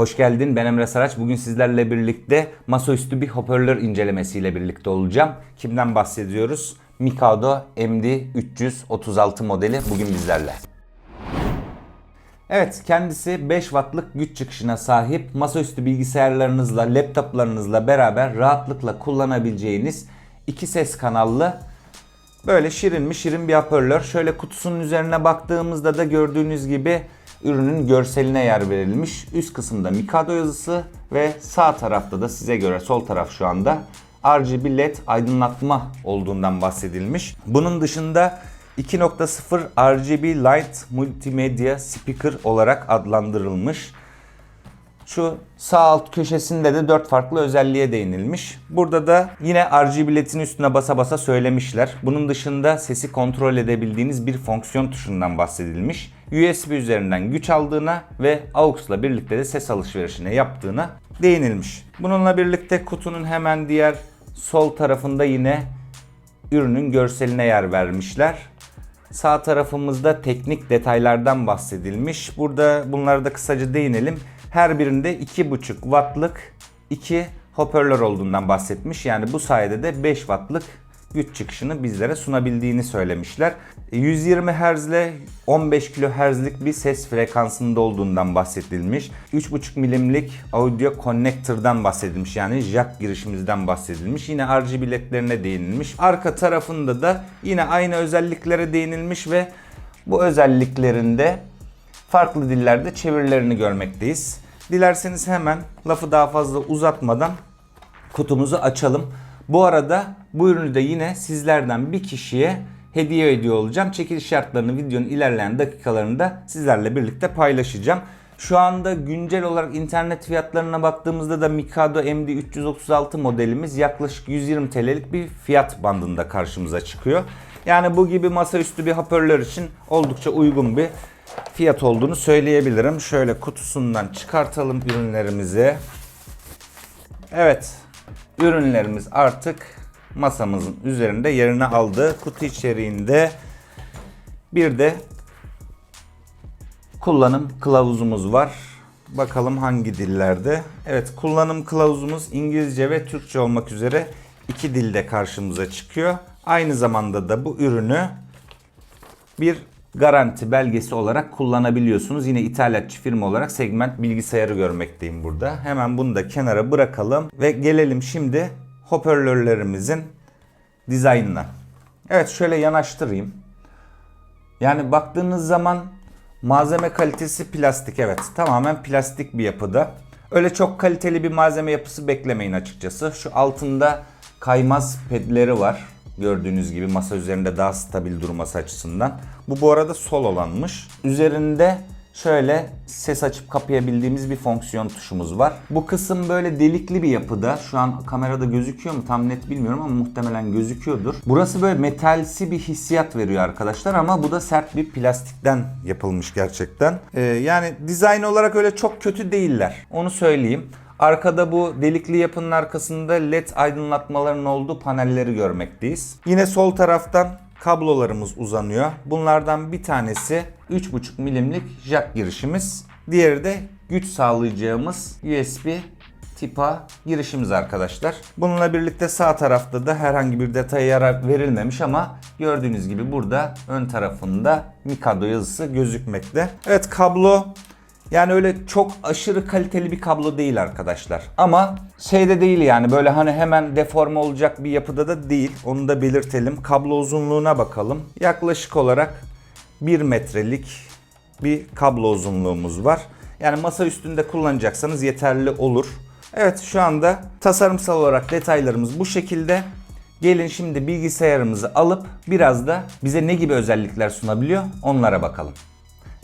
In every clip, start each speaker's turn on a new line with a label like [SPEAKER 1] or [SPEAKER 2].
[SPEAKER 1] Hoş geldin ben Emre Saraç. Bugün sizlerle birlikte masaüstü bir hoparlör incelemesiyle birlikte olacağım. Kimden bahsediyoruz? Mikado MD336 modeli bugün bizlerle. Evet kendisi 5 wattlık güç çıkışına sahip masaüstü bilgisayarlarınızla, laptoplarınızla beraber rahatlıkla kullanabileceğiniz iki ses kanallı böyle şirin mi şirin bir hoparlör. Şöyle kutusunun üzerine baktığımızda da gördüğünüz gibi ürünün görseline yer verilmiş. Üst kısımda Mikado yazısı ve sağ tarafta da size göre sol taraf şu anda RGB LED aydınlatma olduğundan bahsedilmiş. Bunun dışında 2.0 RGB Light Multimedia Speaker olarak adlandırılmış. Şu sağ alt köşesinde de 4 farklı özelliğe değinilmiş. Burada da yine RGB LED'in üstüne basa basa söylemişler. Bunun dışında sesi kontrol edebildiğiniz bir fonksiyon tuşundan bahsedilmiş. USB üzerinden güç aldığına ve AUX'la birlikte de ses alışverişine yaptığına değinilmiş. Bununla birlikte kutunun hemen diğer sol tarafında yine ürünün görseline yer vermişler. Sağ tarafımızda teknik detaylardan bahsedilmiş. Burada bunlara da kısaca değinelim. Her birinde 2.5 wattlık iki hoparlör olduğundan bahsetmiş. Yani bu sayede de 5 wattlık güç çıkışını bizlere sunabildiğini söylemişler. 120 Hz ile 15 kHz'lik bir ses frekansında olduğundan bahsedilmiş. 3.5 milimlik audio connector'dan bahsedilmiş. Yani jack girişimizden bahsedilmiş. Yine RGB ledlerine değinilmiş. Arka tarafında da yine aynı özelliklere değinilmiş ve bu özelliklerinde farklı dillerde çevirilerini görmekteyiz. Dilerseniz hemen lafı daha fazla uzatmadan kutumuzu açalım. Bu arada bu ürünü de yine sizlerden bir kişiye hediye ediyor olacağım. Çekiliş şartlarını videonun ilerleyen dakikalarında sizlerle birlikte paylaşacağım. Şu anda güncel olarak internet fiyatlarına baktığımızda da Mikado MD336 modelimiz yaklaşık 120 TL'lik bir fiyat bandında karşımıza çıkıyor. Yani bu gibi masaüstü bir hoparlör için oldukça uygun bir fiyat olduğunu söyleyebilirim. Şöyle kutusundan çıkartalım ürünlerimizi. Evet, ürünlerimiz artık masamızın üzerinde yerini aldı. Kutu içeriğinde bir de kullanım kılavuzumuz var. Bakalım hangi dillerde. Evet, kullanım kılavuzumuz İngilizce ve Türkçe olmak üzere iki dilde karşımıza çıkıyor. Aynı zamanda da bu ürünü bir garanti belgesi olarak kullanabiliyorsunuz. Yine ithalatçı firma olarak segment bilgisayarı görmekteyim burada. Hemen bunu da kenara bırakalım ve gelelim şimdi hoparlörlerimizin dizaynına. Evet şöyle yanaştırayım. Yani baktığınız zaman malzeme kalitesi plastik evet. Tamamen plastik bir yapıda. Öyle çok kaliteli bir malzeme yapısı beklemeyin açıkçası. Şu altında kaymaz pedleri var. Gördüğünüz gibi masa üzerinde daha stabil durması açısından. Bu bu arada sol olanmış. Üzerinde şöyle ses açıp kapayabildiğimiz bir fonksiyon tuşumuz var. Bu kısım böyle delikli bir yapıda. Şu an kamerada gözüküyor mu tam net bilmiyorum ama muhtemelen gözüküyordur. Burası böyle metalsi bir hissiyat veriyor arkadaşlar ama bu da sert bir plastikten yapılmış gerçekten. Ee, yani dizayn olarak öyle çok kötü değiller. Onu söyleyeyim. Arkada bu delikli yapının arkasında led aydınlatmaların olduğu panelleri görmekteyiz. Yine sol taraftan kablolarımız uzanıyor. Bunlardan bir tanesi 3.5 milimlik jack girişimiz. Diğeri de güç sağlayacağımız USB tip A girişimiz arkadaşlar. Bununla birlikte sağ tarafta da herhangi bir detaya yer verilmemiş ama gördüğünüz gibi burada ön tarafında Mikado yazısı gözükmekte. Evet kablo yani öyle çok aşırı kaliteli bir kablo değil arkadaşlar. Ama şeyde değil yani böyle hani hemen deforme olacak bir yapıda da değil. Onu da belirtelim. Kablo uzunluğuna bakalım. Yaklaşık olarak 1 metrelik bir kablo uzunluğumuz var. Yani masa üstünde kullanacaksanız yeterli olur. Evet şu anda tasarımsal olarak detaylarımız bu şekilde. Gelin şimdi bilgisayarımızı alıp biraz da bize ne gibi özellikler sunabiliyor onlara bakalım.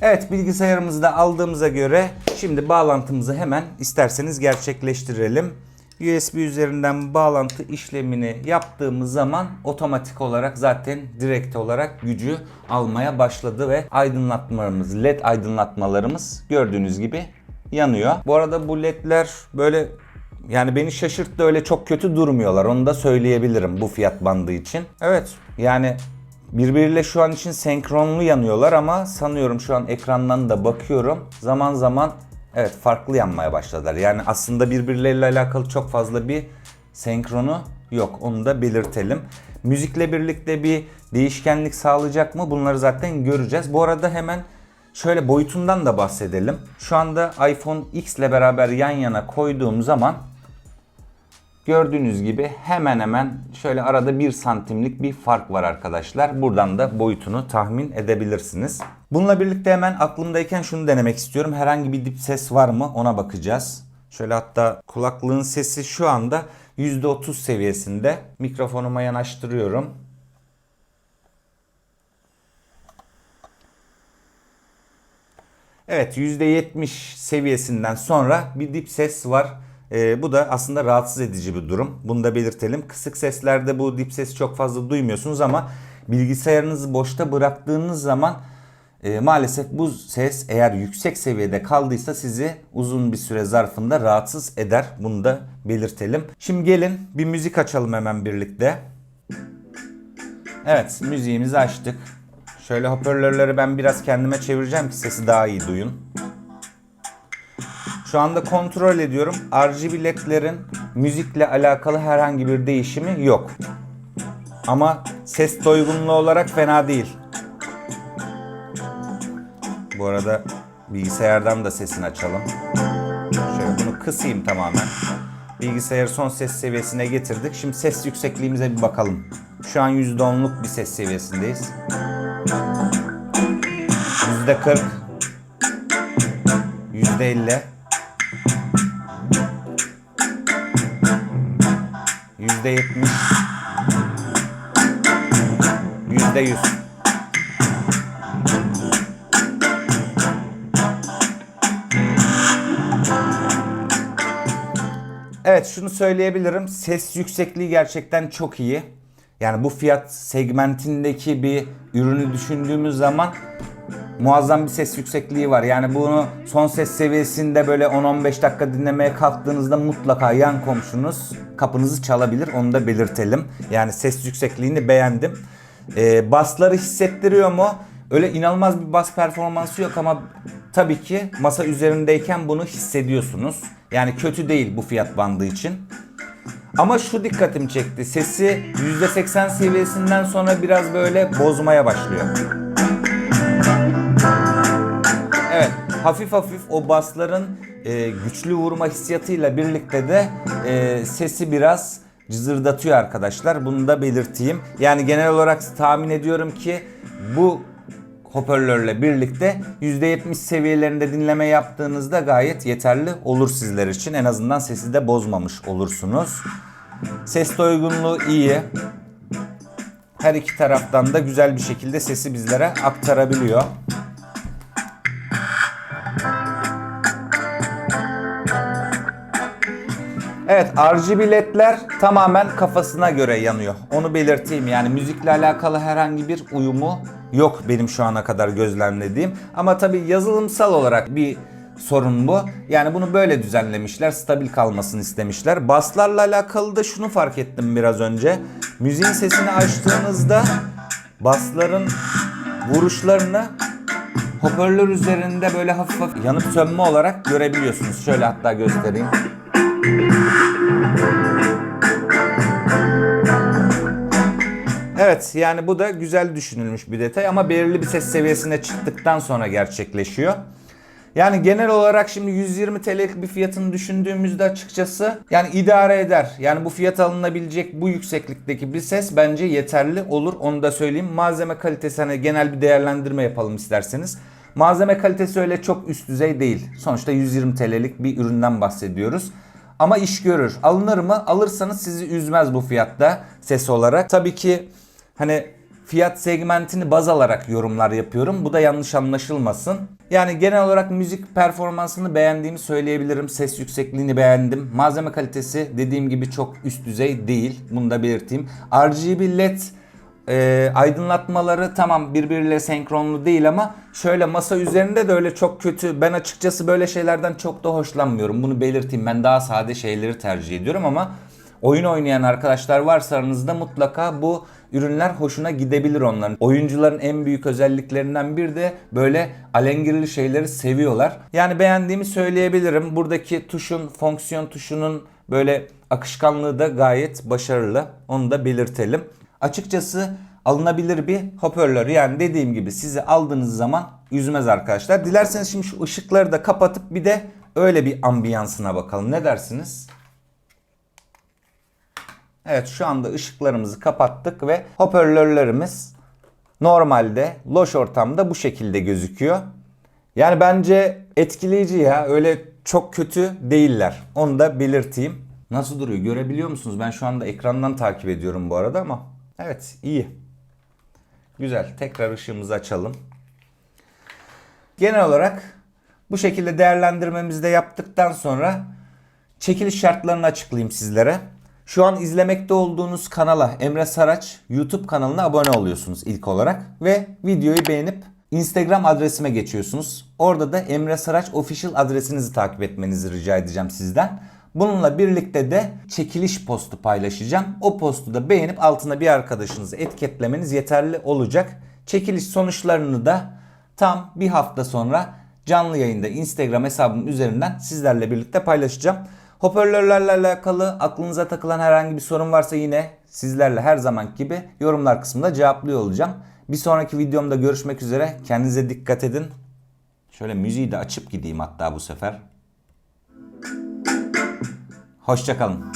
[SPEAKER 1] Evet bilgisayarımızı da aldığımıza göre şimdi bağlantımızı hemen isterseniz gerçekleştirelim. USB üzerinden bağlantı işlemini yaptığımız zaman otomatik olarak zaten direkt olarak gücü almaya başladı ve aydınlatmalarımız, led aydınlatmalarımız gördüğünüz gibi yanıyor. Bu arada bu ledler böyle yani beni şaşırttı öyle çok kötü durmuyorlar. Onu da söyleyebilirim bu fiyat bandı için. Evet yani birbiriyle şu an için senkronlu yanıyorlar ama sanıyorum şu an ekrandan da bakıyorum. Zaman zaman Evet farklı yanmaya başladılar. Yani aslında birbirleriyle alakalı çok fazla bir senkronu yok. Onu da belirtelim. Müzikle birlikte bir değişkenlik sağlayacak mı? Bunları zaten göreceğiz. Bu arada hemen şöyle boyutundan da bahsedelim. Şu anda iPhone X ile beraber yan yana koyduğum zaman Gördüğünüz gibi hemen hemen şöyle arada 1 santimlik bir fark var arkadaşlar. Buradan da boyutunu tahmin edebilirsiniz. Bununla birlikte hemen aklımdayken şunu denemek istiyorum. Herhangi bir dip ses var mı ona bakacağız. Şöyle hatta kulaklığın sesi şu anda %30 seviyesinde. Mikrofonuma yanaştırıyorum. Evet %70 seviyesinden sonra bir dip ses var. Ee, bu da aslında rahatsız edici bir durum. Bunu da belirtelim. Kısık seslerde bu dip sesi çok fazla duymuyorsunuz ama bilgisayarınızı boşta bıraktığınız zaman e, maalesef bu ses eğer yüksek seviyede kaldıysa sizi uzun bir süre zarfında rahatsız eder. Bunu da belirtelim. Şimdi gelin bir müzik açalım hemen birlikte. Evet müziğimizi açtık. Şöyle hoparlörleri ben biraz kendime çevireceğim ki sesi daha iyi duyun. Şu anda kontrol ediyorum. RGB ledlerin müzikle alakalı herhangi bir değişimi yok. Ama ses doygunluğu olarak fena değil. Bu arada bilgisayardan da sesini açalım. Şöyle bunu kısayım tamamen. Bilgisayarı son ses seviyesine getirdik. Şimdi ses yüksekliğimize bir bakalım. Şu an %10'luk bir ses seviyesindeyiz. %40 %50 %70 %100 Evet şunu söyleyebilirim. Ses yüksekliği gerçekten çok iyi. Yani bu fiyat segmentindeki bir ürünü düşündüğümüz zaman muazzam bir ses yüksekliği var. Yani bunu son ses seviyesinde böyle 10-15 dakika dinlemeye kalktığınızda mutlaka yan komşunuz kapınızı çalabilir. Onu da belirtelim. Yani ses yüksekliğini beğendim. Ee, basları hissettiriyor mu? Öyle inanılmaz bir bas performansı yok ama tabii ki masa üzerindeyken bunu hissediyorsunuz. Yani kötü değil bu fiyat bandı için. Ama şu dikkatimi çekti. Sesi %80 seviyesinden sonra biraz böyle bozmaya başlıyor. Hafif hafif o basların e, güçlü vurma hissiyatıyla birlikte de e, sesi biraz cızırdatıyor arkadaşlar. Bunu da belirteyim. Yani genel olarak tahmin ediyorum ki bu hoparlörle birlikte %70 seviyelerinde dinleme yaptığınızda gayet yeterli olur sizler için. En azından sesi de bozmamış olursunuz. Ses doygunluğu iyi. Her iki taraftan da güzel bir şekilde sesi bizlere aktarabiliyor. Evet RGB ledler tamamen kafasına göre yanıyor. Onu belirteyim yani müzikle alakalı herhangi bir uyumu yok benim şu ana kadar gözlemlediğim. Ama tabi yazılımsal olarak bir sorun bu. Yani bunu böyle düzenlemişler. Stabil kalmasını istemişler. Baslarla alakalı da şunu fark ettim biraz önce. Müziğin sesini açtığınızda basların vuruşlarını hoparlör üzerinde böyle hafif hafif yanıp sönme olarak görebiliyorsunuz. Şöyle hatta göstereyim. Evet yani bu da güzel düşünülmüş bir detay ama belirli bir ses seviyesine çıktıktan sonra gerçekleşiyor. Yani genel olarak şimdi 120 TL'lik bir fiyatını düşündüğümüzde açıkçası yani idare eder. Yani bu fiyat alınabilecek bu yükseklikteki bir ses bence yeterli olur. Onu da söyleyeyim. Malzeme kalitesi hani genel bir değerlendirme yapalım isterseniz. Malzeme kalitesi öyle çok üst düzey değil. Sonuçta 120 TL'lik bir üründen bahsediyoruz. Ama iş görür. Alınır mı? Alırsanız sizi üzmez bu fiyatta ses olarak. Tabii ki hani fiyat segmentini baz alarak yorumlar yapıyorum. Bu da yanlış anlaşılmasın. Yani genel olarak müzik performansını beğendiğimi söyleyebilirim. Ses yüksekliğini beğendim. Malzeme kalitesi dediğim gibi çok üst düzey değil. Bunu da belirteyim. RGB LED e, aydınlatmaları tamam birbiriyle senkronlu değil ama şöyle masa üzerinde de öyle çok kötü. Ben açıkçası böyle şeylerden çok da hoşlanmıyorum. Bunu belirteyim. Ben daha sade şeyleri tercih ediyorum ama oyun oynayan arkadaşlar varsa aranızda mutlaka bu ürünler hoşuna gidebilir onların. Oyuncuların en büyük özelliklerinden bir de böyle alengirli şeyleri seviyorlar. Yani beğendiğimi söyleyebilirim. Buradaki tuşun, fonksiyon tuşunun böyle akışkanlığı da gayet başarılı. Onu da belirtelim. Açıkçası alınabilir bir hoparlör. Yani dediğim gibi sizi aldığınız zaman üzmez arkadaşlar. Dilerseniz şimdi şu ışıkları da kapatıp bir de öyle bir ambiyansına bakalım. Ne dersiniz? Evet şu anda ışıklarımızı kapattık ve hoparlörlerimiz normalde loş ortamda bu şekilde gözüküyor. Yani bence etkileyici ya öyle çok kötü değiller. Onu da belirteyim. Nasıl duruyor görebiliyor musunuz? Ben şu anda ekrandan takip ediyorum bu arada ama evet iyi. Güzel tekrar ışığımızı açalım. Genel olarak bu şekilde değerlendirmemizi de yaptıktan sonra çekiliş şartlarını açıklayayım sizlere. Şu an izlemekte olduğunuz kanala Emre Saraç YouTube kanalına abone oluyorsunuz ilk olarak ve videoyu beğenip Instagram adresime geçiyorsunuz. Orada da Emre Saraç Official adresinizi takip etmenizi rica edeceğim sizden. Bununla birlikte de çekiliş postu paylaşacağım. O postu da beğenip altına bir arkadaşınızı etiketlemeniz yeterli olacak. Çekiliş sonuçlarını da tam bir hafta sonra canlı yayında Instagram hesabım üzerinden sizlerle birlikte paylaşacağım. Hoparlörlerle alakalı aklınıza takılan herhangi bir sorun varsa yine sizlerle her zaman gibi yorumlar kısmında cevaplıyor olacağım. Bir sonraki videomda görüşmek üzere. Kendinize dikkat edin. Şöyle müziği de açıp gideyim hatta bu sefer. Hoşçakalın.